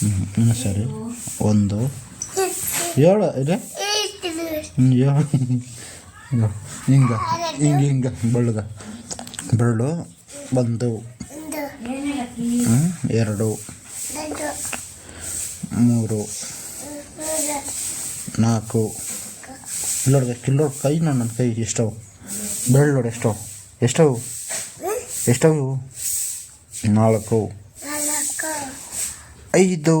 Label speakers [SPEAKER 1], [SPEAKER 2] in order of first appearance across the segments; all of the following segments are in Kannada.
[SPEAKER 1] ಹ್ಞೂ ಸರಿ. ಒಂದು. ಏಳು, ಇದೆ? ಹ್ಞೂ ಹಿಂಗೆ ಹಿಂಗೆ ಹಿಂಗೆ ಬೆಳ್ಳಗ ಬೆರಳು ಒಂದು. ಎರಡು. ಮೂರು. ನಾಲ್ಕು. ಇಲ್ಲೋಡ್ದೆ ಕಿಲ್ಲೋಡ್ ಕೈ ನೋಡಿ ನನ್ನ ಕೈ ಎಷ್ಟವು? ಬೆರಳು ನೋಡಿ ಎಷ್ಟವು? ಎಷ್ಟವು? ಎಷ್ಟವು? ನಾಲ್ಕು. ಐದು.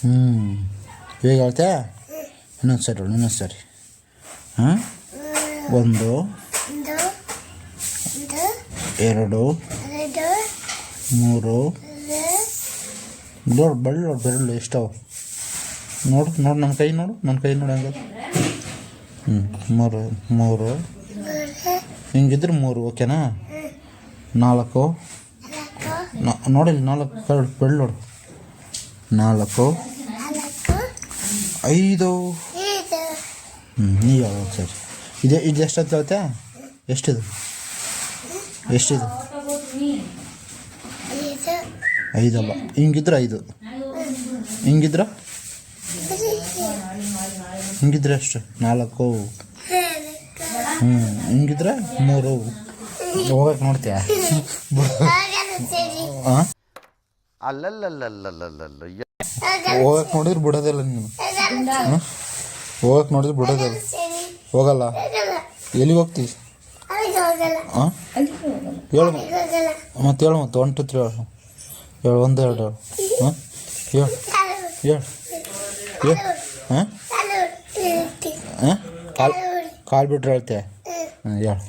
[SPEAKER 1] ಹ್ಞೂ ಹೇಗೆ ಹೇಳ್ತೆ ಇನ್ನೊಂದು ಸರಿ ಹೇಳು, ಇನ್ನೊಂದು ಸರಿ ಹಾಂ ಒಂದು ಎರಡು ಮೂರು. ನೋಡು ಬೆಳ್ಳು ಬೆರಳು ಎಷ್ಟವು ನೋಡು ನೋಡು ನನ್ನ ಕೈ ನೋಡು ನನ್ನ ಕೈ ನೋಡು ಹಂಗೆ ಹ್ಞೂ ಮೂರು ಮೂರು. ಹಿಂಗಿದ್ರೆ ಮೂರು ಓಕೆನಾ? ನಾಲ್ಕು. ನೋಡಿಲ್ಲ, ನಾಲ್ಕು ಎರಡು ನೋಡು. ನಾಲ್ಕು, ಐದು. ಹ್ಞೂ ಯಾವ ಸರಿ. ಇದೆ ಇದು ಎಷ್ಟೊತ್ತು ಹೇಳ್ತೆ ಎಷ್ಟಿದು? ಎಷ್ಟಿದು? ಐದಲ್ಲ ಹಿಂಗಿದ್ರೆ ಐದು. ಹಿಂಗಿದ್ರೆ? ಹಿಂಗಿದ್ರೆ ಎಷ್ಟು? ನಾಲ್ಕು. ಹ್ಞೂ ಹಿಂಗಿದ್ರೆ ಮೂರು. ಹೋಗಕ್ಕೆ ನೋಡ್ತೀಯ?
[SPEAKER 2] ಅಲ್ಲಲ್ಲಲ್ಲಲ್ಲಲ್ಲಲ್ಲ
[SPEAKER 1] ಹೋಗಕ್ಕೆ ನೋಡಿದ್ರೆ ಬಿಡೋದಿಲ್ಲ ನೀನು. ಹೋಗಕ್ ಹೋಗಕ್ಕೆ ನೋಡಿದ್ರೆ ಬಿಡೋದಿಲ್ಲ. ಹೋಗಲ್ಲ. ಎಲ್ಲಿಗೆ ಹೋಗ್ತೀವಿ ಹಾಂ ಹೇಳು ಮತ್ತೆ ಹೇಳು ಮತ್ತೆ ಒನ್ ಟು ತ್ರೀ ಹೇಳು. ಹೇಳು ಒಂದು ಎರಡು ಹೇಳು. ಹಾಂ ಹೇಳು. ಹೇಳು. ಹೇಳು. ಹಾಂ ಹಾಂ ಕಾಲು ಕಾಲು ಬಿಟ್ರೆ ಹೇಳ್ತೆ. ಹಾಂ ಹೇಳು.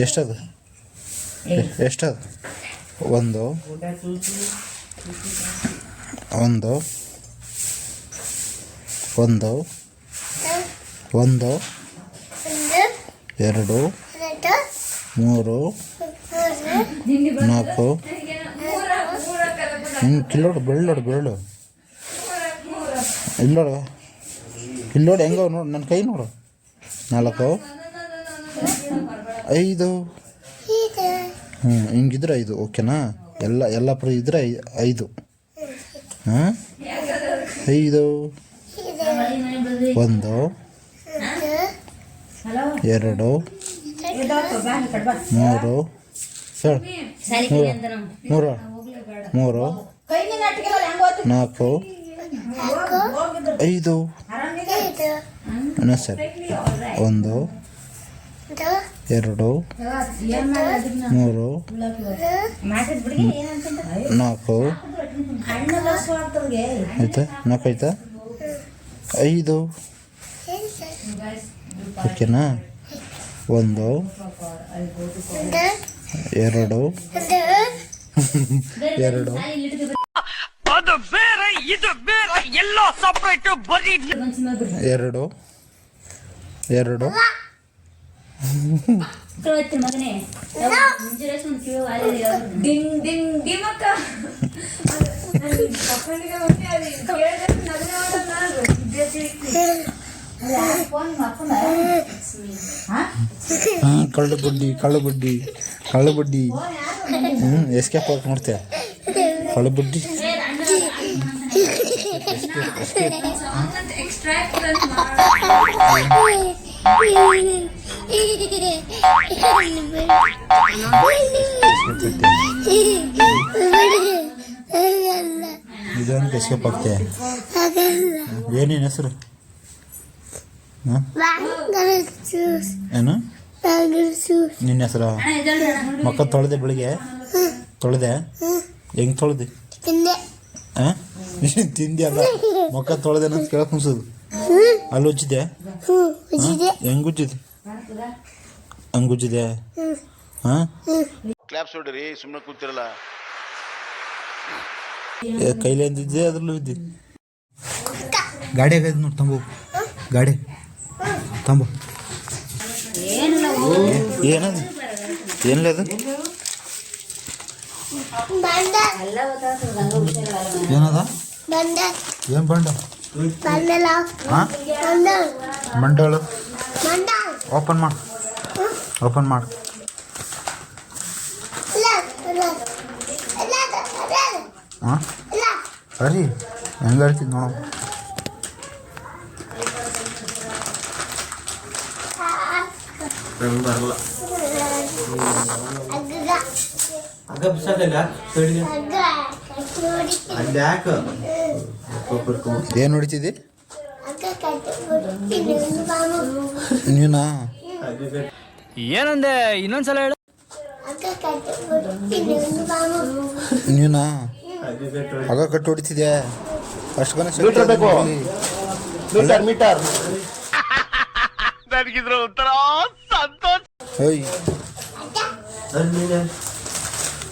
[SPEAKER 1] ಎಷ್ಟದು? ಎ- ಎಷ್ಟದು? ಒಂದು. ಒಂದು. ಒಂದು. ಒಂದು. ಎರಡು. ಮೂರು. ನಾಲ್ಕು. ಹಿಂಗೆ ಕಿಲ್ಲೋಡು, ಬೆಳ್ಳೋಡು ಬೆಳ್ಳು ಇಲ್ಲೋಡು. ಇಲ್ಲೋಡು ಹೆಂಗೋ ನೋಡು, ನನ್ನ ಕೈ ನೋಡು. ನಾಲ್ಕು. ಐದು. ಹ್ಞೂ, ಹಿಂಗಿದ್ರೆ ಐದು, ಓಕೆನಾ? ಎಲ್ಲ ಎಲ್ಲ ಪ್ರ ಐ- ಐದು. ಹಾಂ? ಐದು. ಒಂದು. ಎರಡು. ಮೂರು. ಮೂರು. ಮೂರು. ನಾಲ್ಕು. ಐದು. ಸರಿ, ಒಂದು. ಎರಡು ಮೂರು ನಾಲ್ಕು ಆಯ್ತಾ? ನಾಲ್ಕು ಆಯ್ತಾ? ಐದು. ಓಕೆನಾ? ಒಂದು ಎರಡು ಎರಡು.
[SPEAKER 2] ಅದು ಬೇರೆ ಇದು ಬೇರೆ ಎಲ್ಲೋ ಸಪ್ರೇಟ್ ಬರೀ
[SPEAKER 1] ಎರಡು ಎರಡು
[SPEAKER 3] ಮಗನೇ ಮುಂಜಾನೆ ಕಿವಿ ವಾಲಿ ಡಿಂಗ್ ಡಿಂಗ್ ಡಿಮ್ ಅಕ್ಕ
[SPEAKER 1] ಹಾಂ ಕಳ್ಳು ಬುಡ್ಡಿ ಕಳ್ಳು ಬುಡ್ಡಿ ಕಳ್ಳು ಬುಡ್ಡಿ ಹ್ಞೂ ಎಸ್ಕೇಪ್ ಹೋಗಿ ನೋಡ್ತೀಯ ಕಳ್ಳು ಬುಡ್ಡಿ ಇದೊಂದು ಎಸ್ಕೇಪ್ ಆಗ್ತೀಯ ಏನೇನು ಹೆಸರು? ಏನು? ನಿನ್ನ ಹೆಸರು? ಮಕ್ಕ ತೊಳೆದೆ ಬೆಳಿಗ್ಗೆ? ತೊಳೆದೆ? ಹೆಂಗೆ ತೊಳೆದೆ? ತಿಂದಿ ಅಲ್ಲ. ಮಕ್ಕ ತೊಳೆದೆ ಅಂತ ಕೇಳಕ್ ಅನ್ಸೋದು. ಅಲ್ಲಿ ಉಜ್ಜಿದೆ ಹೆಂಗ್ ಉಜ್ಜಿದೆ? ಹಂಗೆ ಉಜ್ಜಿದೆ ಹಾಂ?
[SPEAKER 4] ಕ್ಲಾಪ್ಸ್ ಹೊಡ್ರಿ ಸುಮ್ಮನೆ ಕೂತಿರಲ್ಲ.
[SPEAKER 1] ಕೈಲಿ ಅಂದಿದ್ದೆ ಅದ್ರಲ್ಲೂ ಇದ್ದಿ ಗಾಡಿ ಆಗೈತೆ ನೋಡಿ ತಂಬು. ಗಾಡಿ. ತಂಬು. ಏನದು? ಏನಿಲ್ಲ ಅದು? ಏನದ? ಏನು ಬಂಡ? ಹಾಂ? ಮಂಡಳು ಓಪನ್ ಮಾಡು. ಓಪನ್ ಮಾಡು. ಹಾಂ? ಅರಿ ಹೆಂಗೆ ಹೇಳ್ತೀನಿ ನೋಡು.
[SPEAKER 5] ಬರಲ್ಲ. ಬಿಸಾಕಲ್ಲ ಯಾಕ?
[SPEAKER 1] ಏನು ಹೊಡಿತಿದ್ದಿ? ನೀನಾ?
[SPEAKER 2] ಏನಂದೆ? ಇನ್ನೊಂದ್ಸಲ ಹೇಳು.
[SPEAKER 1] ನೀನಾ?
[SPEAKER 5] ಹಗ್ಗ ಕಟ್ಟಿ
[SPEAKER 1] ಆಗ ಕಟ್ಟು ಹೊಡಿತಿದ್ಯಾ? ಅಷ್ಟು ಕನ
[SPEAKER 5] ಮೀಟರ್ ಬೇಕು. Metre metre.
[SPEAKER 2] ನನಗಿದ್ರ ಒಂಥರ ಸಂತೋಷ.
[SPEAKER 1] ಓಯ್.
[SPEAKER 5] ಅಲ್ಲಿ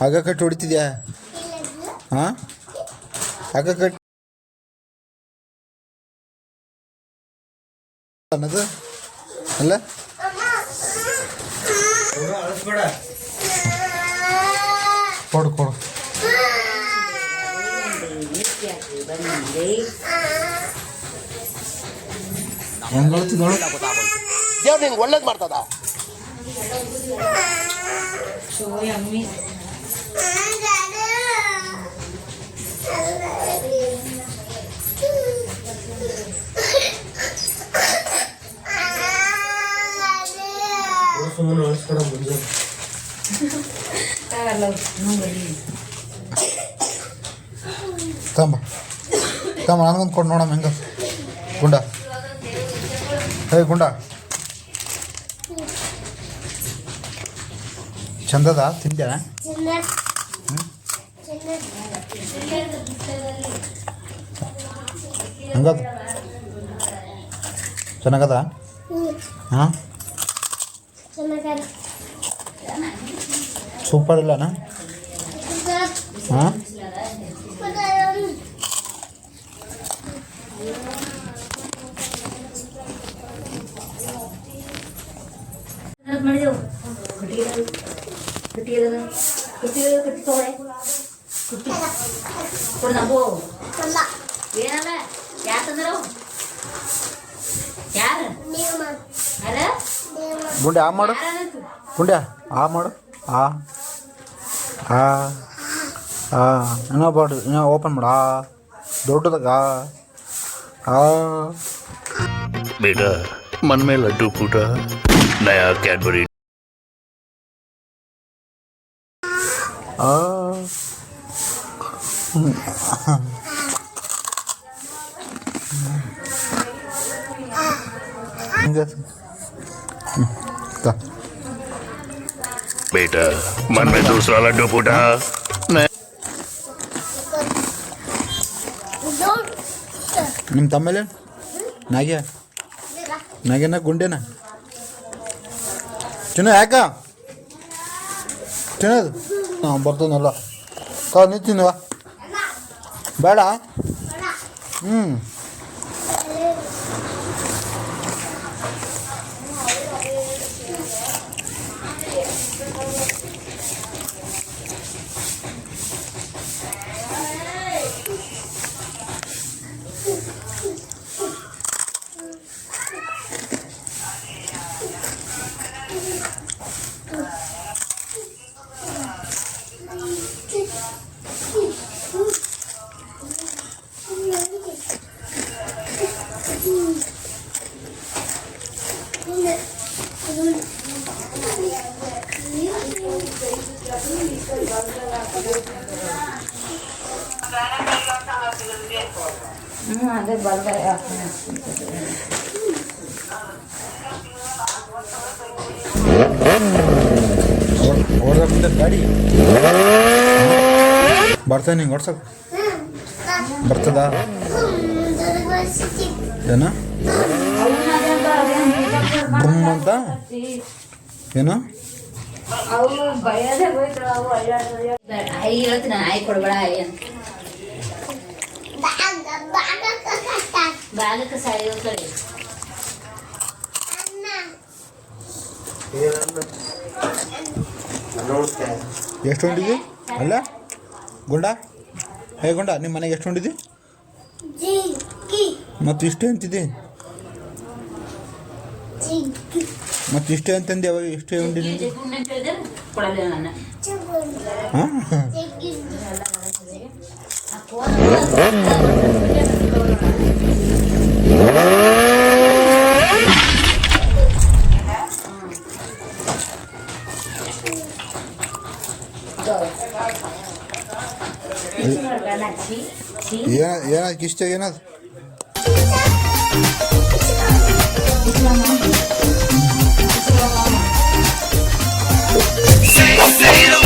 [SPEAKER 1] ಆಗ ಕಟ್ಟು ಹೊಡಿತಿದ್ಯಾ? ಹಾ? ಆಗ ಕಟ್ ಅನ್ನೋದು? ಅಲ್ಲ? ಕೊಡು ಕೊಡು
[SPEAKER 4] ದೇವ್ರು ನಿಂಗೆ ಒಳ್ಳೇದು ಮಾಡ್ತದ?
[SPEAKER 5] ಸುಮ್ಮನೆ ಅಳಿಸ್ಬೇಡ ಮುಂಜಾನೆ
[SPEAKER 1] ತಂಬ ತಂಬ ನನಗೊಂದು ಕೊಡು ನೋಡಮ್ಮ ಹೆಂಗ ಗುಂಡ ಹೇ ಗುಂಡ ಚಂದದ ತಿಂದ್ಯಾ ಹೆಂಗದ ಚೆನ್ನಾಗದ ಹಾಂ
[SPEAKER 3] ತಗೊಳೆ ಕುಟ್ಟಿ ಕೊಡು ನಗು ಏನಲ್ಲ ಯಾಕಂದ್ರೆ ಯಾರು ಅಲ್ಲ
[SPEAKER 1] ಗುಂಡೆ ಆ ಮಾಡು ಪುಂಡ್ಯ ಆ ಮಾಡು ಆ ಆ ಆ ಇನ್ನೂ ಬಾಡು ಇನ್ನೂ ಓಪನ್ ಮಾಡು ಆ ದೊಡ್ಡದಾಗ ಆ
[SPEAKER 6] ಬೇಡ ಮನ್ಮೇ ಲಡ್ಡು ಪೂಟ ನಯ ಕ್ಯಾಡ್ಬರಿ
[SPEAKER 1] ಆ Enggak. Tuh.
[SPEAKER 6] बेटा मन में दूसरा लड्डू फूटा नया
[SPEAKER 1] ನಿಮ್ಮ ತಮ್ಮಲ್ಲಿ ನಾಗ್ಯ ನಾಗ್ಯನ ಗುಂಡೆನ ಚಿನ್ನ ಯಾಕ ತಿನ್ನೋದು ಹಾಂ ಬರ್ತಾನಲ್ಲ ತಾ ನೀ ತಿನ್ನುವ ಬೇಡ ಹ್ಞೂ
[SPEAKER 3] ಹ್ಞೂ ಅದೇ ಬಲ್ಗಾಯ
[SPEAKER 1] ಹೊಡೆದ ಗಾಡಿ ಬರ್ತಾನೆ ನಿಂಗೆ ಹೊಡ್ಸಕ್ ಬರ್ತದ? ಏನ? ಬುಮ್ ಅಂತ? ಏನು? ಎಷ್ಟು ಹೊಂಡಿದಿ ಅಲ್ಲ ಗುಂಡ? ಹೇ ಗುಂಡ ನಿಮ್ಮ ಮನೆಗೆ ಎಷ್ಟು ಹೊಂಡಿದಿ ಮತ್ತು ಇಷ್ಟೇ ಅಂತಿದ್ದಿ? ಮತ್ತು ಇಷ್ಟೇ ಅಂತಂದು ಯಾವಾಗ ಇಷ್ಟೇ ಉಂಡಿ ನಿಂದು
[SPEAKER 3] ಕೊಡಲಿಲ್ಲ ನಾನು
[SPEAKER 1] Say, say